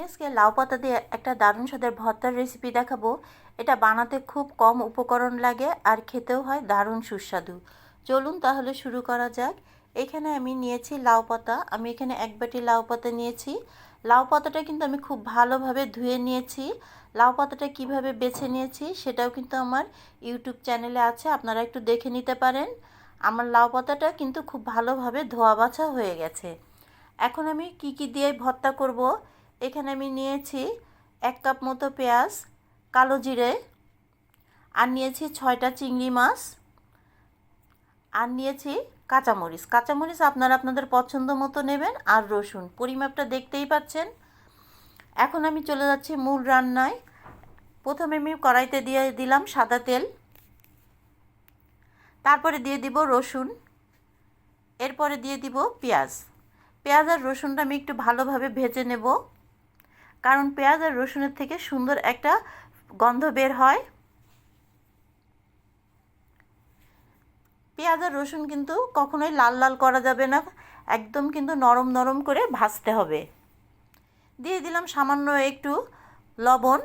আজকে লাউ পাতা দিয়ে একটা দারুণ স্বাদের ভর্তার রেসিপি দেখাবো। এটা বানাতে খুব কম উপকরণ লাগে আর খেতেও হয় দারুণ সুস্বাদু। চলুন তাহলে শুরু করা যাক। এখানে আমি নিয়েছি লাউ পাতা। আমি এখানে এক বাটি লাউ পাতা নিয়েছি। লাউ পাতাটা কিন্তু আমি খুব ভালোভাবে ধুয়ে নিয়েছি। লাউ পাতাটা কীভাবে বেছে নিয়েছি সেটাও কিন্তু আমার ইউটিউব চ্যানেলে আছে, আপনারা একটু দেখে নিতে পারেন। আমার লাউ পাতাটা কিন্তু খুব ভালোভাবে ধোয়া বাছা হয়ে গেছে। এখন আমি কি কি দিয়ে ভর্তা করব? এখানে আমি নিয়েছি এক কাপ মতো পেঁয়াজ, কালো জিরে, আর নিয়েছি ছয়টা চিংড়ি মাছ, আর নিয়েছি কাঁচামরিচ। কাঁচামরিচ আপনারা আপনাদের পছন্দ মতো নেবেন আর রসুন। পরিমাপটা দেখতেই পাচ্ছেন। এখন আমি চলে যাচ্ছি মূল রান্নায়। প্রথমে আমি কড়াইতে দিয়ে দিলাম সাদা তেল। তারপরে দিয়ে দিব রসুন। এরপরে দিয়ে দিব পেঁয়াজ। পেঁয়াজ আর রসুনটা আমি একটু ভালোভাবে ভেজে নেব। কারণ পেঁয়াজ আর রসুনের থেকে সুন্দর একটা গন্ধ বের হয়। পেঁয়াজ আর রসুন কিন্তু কখনোই লাল লাল করা যাবে না, একদম কিন্তু নরম নরম করে ভাজতে হবে। দিয়ে দিলাম সামান্য একটু লবণ।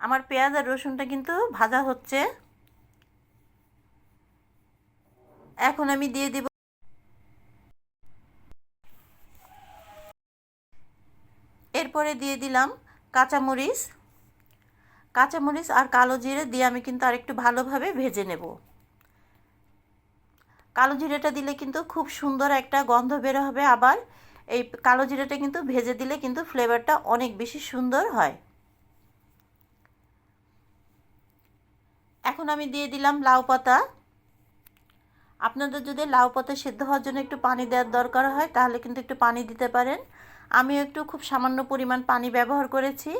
আমার পেঁয়াজ আর রসুনটা কিন্তু ভাজা হচ্ছে। এখন আমি দিয়ে দিব। এরপরে দিয়ে দিলাম কাঁচামরিচ। কাঁচামরিচ আর কালো জিরে দিয়ে আমি কিন্তু আরেকটু ভালোভাবে ভেজে নেব। কালো জিরেটা দিলে কিন্তু খুব সুন্দর একটা গন্ধ বের হবে। আবার এই কালো জিরেটা কিন্তু ভেজে দিলে কিন্তু ফ্লেভারটা অনেক বেশি সুন্দর হয়। এখন আমি দিয়ে দিলাম লাউ পাতা। আপনাদের যদি লাউ পাতা সেদ্ধ হওয়ার জন্য একটু পানি দেওয়ার দরকার হয়, তাহলে কিন্তু একটু পানি দিতে পারেন। আমিও একটু খুব সামান্য পরিমাণ পানি ব্যবহার করেছি,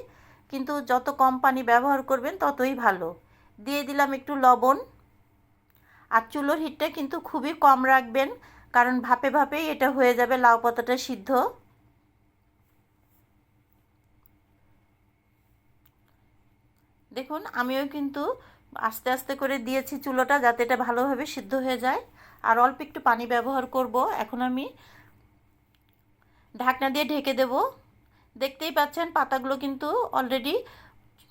কিন্তু যত কম পানি ব্যবহার করবেন ততই ভালো। দিয়ে দিলাম একটু লবণ। আর চুলোর হিটটা কিন্তু খুবই কম রাখবেন, কারণ ভাপে ভাপেই এটা হয়ে যাবে লাউ পাতাটা সিদ্ধ। দেখুন, আমিও কিন্তু আস্তে আস্তে করে দিয়েছি চুলোটা যাতে এটা ভালোভাবে সিদ্ধ হয়ে যায়। আর অল্প একটু পানি ব্যবহার করব। এখন আমি ঢাকনা দিয়ে ঢেকে দেব। দেখতেই পাচ্ছেন পাতাগুলো কিন্তু অলরেডি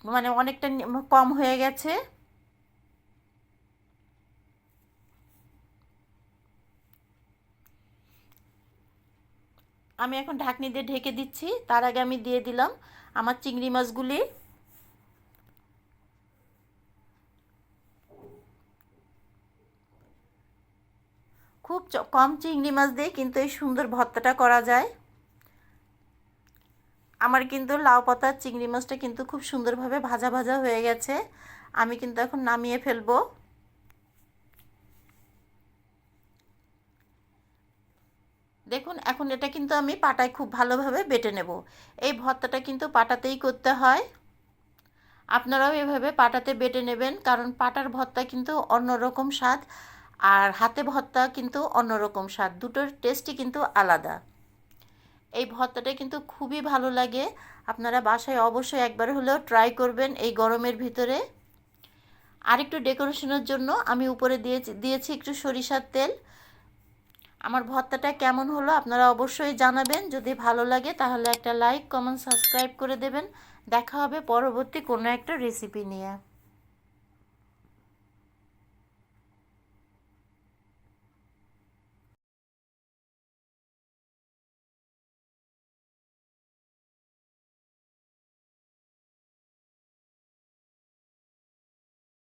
মানে অনেকটা কম হয়ে গেছে। আমি এখন ঢাকনি দিয়ে ঢেকে দিচ্ছি। তার আগে আমি দিয়ে দিলাম আমার চিংড়ি মাছগুলি। খুব কম চিংড়ি মাছ দিয়ে কিন্তু এই সুন্দর ভর্তাটা করা যায়। আমার কিন্তু লাউ পাতার চিংড়ি মাছটা কিন্তু খুব সুন্দরভাবে ভাজা ভাজা হয়ে গেছে। আমি কিন্তু এখন নামিয়ে ফেলব। দেখুন, এখন এটা কিন্তু আমি পাটায় খুব ভালোভাবে বেটে নেব। এই ভর্তাটা কিন্তু পাটাতেই করতে হয়। আপনারাও এভাবে পাটাতে বেটে নেবেন, কারণ পাটার ভর্তা কিন্তু অন্যরকম স্বাদ। আর হাতে ভর্তা কিন্তু অন্যরকম স্বাদ। দুটোর টেস্টই কিন্তু আলাদা। এই ভর্তাটা কিন্তু খুবই ভালো লাগে। আপনারা বাসায় অবশ্যই একবার হলেও ট্রাই করবেন এই গরমের ভিতরে। আরেকটু ডেকোরেশনের জন্য আমি উপরে দিয়েছি দিয়েছি একটু সরিষার তেল। আমার ভর্তাটা কেমন হলো আপনারা অবশ্যই জানাবেন। যদি ভালো লাগে তাহলে একটা লাইক কমেন্ট সাবস্ক্রাইব করে দেবেন। দেখা হবে পরবর্তী কোনো একটা রেসিপি নিয়ে।